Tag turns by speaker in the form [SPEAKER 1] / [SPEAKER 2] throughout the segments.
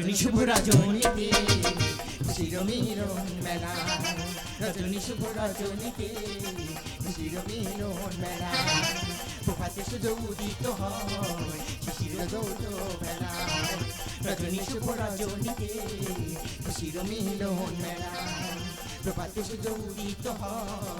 [SPEAKER 1] রজনী শুভ রজনীতে খুশির মিলন মেলা। রজনী শুভ রজনীতে খুশির মিলন মেলা। প্রভাতে সুযোগ উদিত হয়, শিশির দৌড় মেলা। রজনী শুভ রজনীতে খুশির মিলন মেলা। প্রভাতে সুযোগ উদিত হয়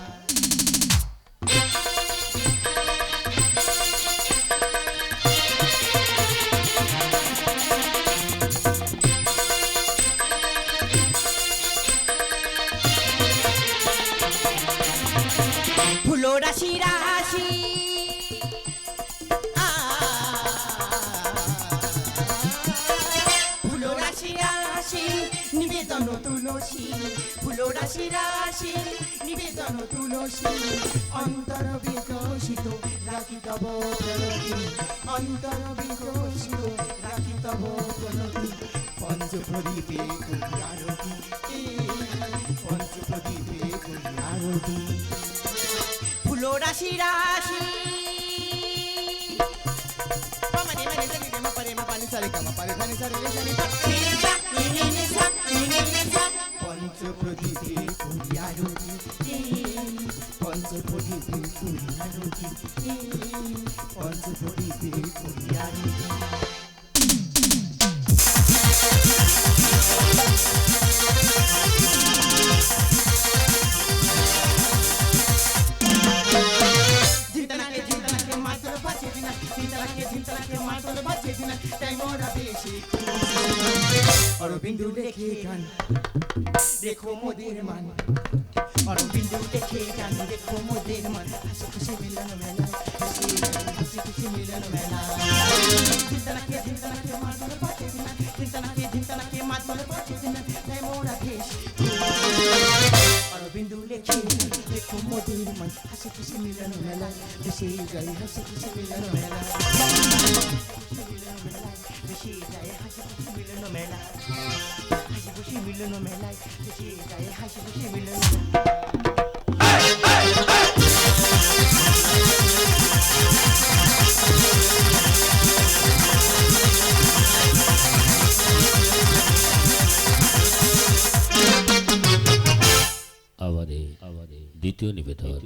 [SPEAKER 1] ফুলো রাশি রাশি ফুলো রাশি রাশি নিবেদন তুলসী ফুলো রাশি রাশি নিবেদন তুলসী অন্তর বিকশিত রাখি তব অন্তর বিকশিত পঞ্চপ্রদীপে করি রাশি রাশি পামারে মানে জানি রে মা পারে মা পানি সারে কামা পারে ধানি সারে রে জানি পা নি নি সা নি নি সা নি নি সা পঞ্চ প্রদীপে আরতি এ, পঞ্চ প্রদীপে আরতি এ, পঞ্চ প্রদীপে করি আরতি They wanna be Aurobindo Lekegan Dekho modir man Aurobindo Lekegan Dekho modir man Hasi khushi milano mela Hasi khushi milano mela Dhintana ke dhintana ke maat mole paate dhintana Dhintana ke dhintana ke maat mole paate dhintana They wanna be Aurobindo Lekegan Dekho modir man Hasi khushi milano mela Hasi khushi milano mela মিলন মেলায় বেশি যাই হাসি খুশি মিলন
[SPEAKER 2] আবারে আবারে দ্বিতীয় নিবেদন